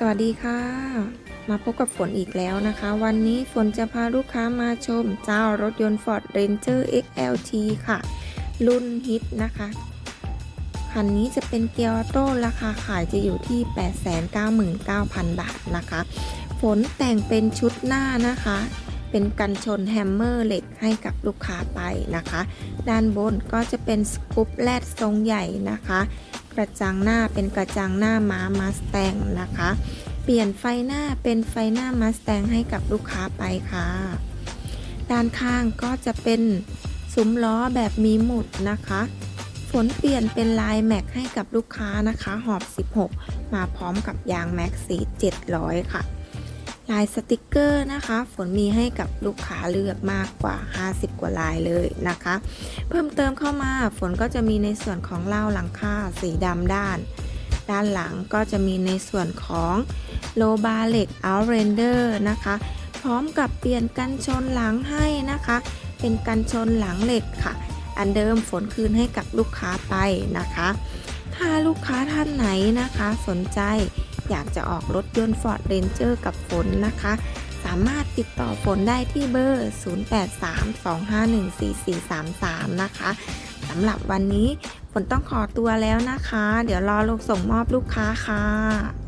สวัสดีค่ะ มาพบกับฝนอีกแล้วนะคะ วันนี้ฝนจะพาลูกค้ามาชม เจ้ารถยนต์ Ford Ranger XLT ค่ะ รุ่นฮิตนะคะ คันนี้จะเป็นเกียร์ออโต้ราคาขายจะอยู่ที่ 899,000 บาทนะคะ ฝนแต่งเป็นชุดหน้านะคะ เป็นกันชนแฮมเมอร์เหล็กให้กับลูกค้าไปนะคะ ด้านบนก็จะเป็นสกูปแลดทรงใหญ่นะคะ กระจังหน้าเป็นกระจังหน้าม้ามาสแตงนะคะ เปลี่ยนไฟหน้าเป็นไฟหน้ามาสแตงให้กับลูกค้าไปค่ะ ด้านข้างก็จะเป็นซุ้มล้อแบบมีหมุดนะคะฝนเปลี่ยนเป็นลายแม็กให้กับลูกค้านะคะ หอบ 16 มาพร้อมกับยางแม็กสี700 ค่ะ ลายสติกเกอร์นะคะ ฝนมีให้กับลูกค้าเลือกมากกว่า 50 กว่าลายเลยนะคะ เพิ่มเติมเข้ามาฝนก็จะมีในส่วนของเล่าหลังคาสีดำด้าน ด้านหลังก็จะมีในส่วนของโลบาเหล็ก Outrender นะคะ พร้อมกับเปลี่ยนกันชนหลังให้นะคะ เป็นกันชนหลังเหล็กค่ะ อันเดิมฝนคืนให้กับลูกค้าไปนะคะ ถ้าลูกค้าท่านไหนนะคะ สนใจ อยากจะออกรถยนต์ Ford Ranger กับฝนนะคะ สามารถติดต่อฝนได้ที่เบอร์ 0832514433 นะคะสำหรับวันนี้ฝนต้องขอตัวแล้วนะคะ เดี๋ยวรอลงส่งมอบลูกค้าค่ะ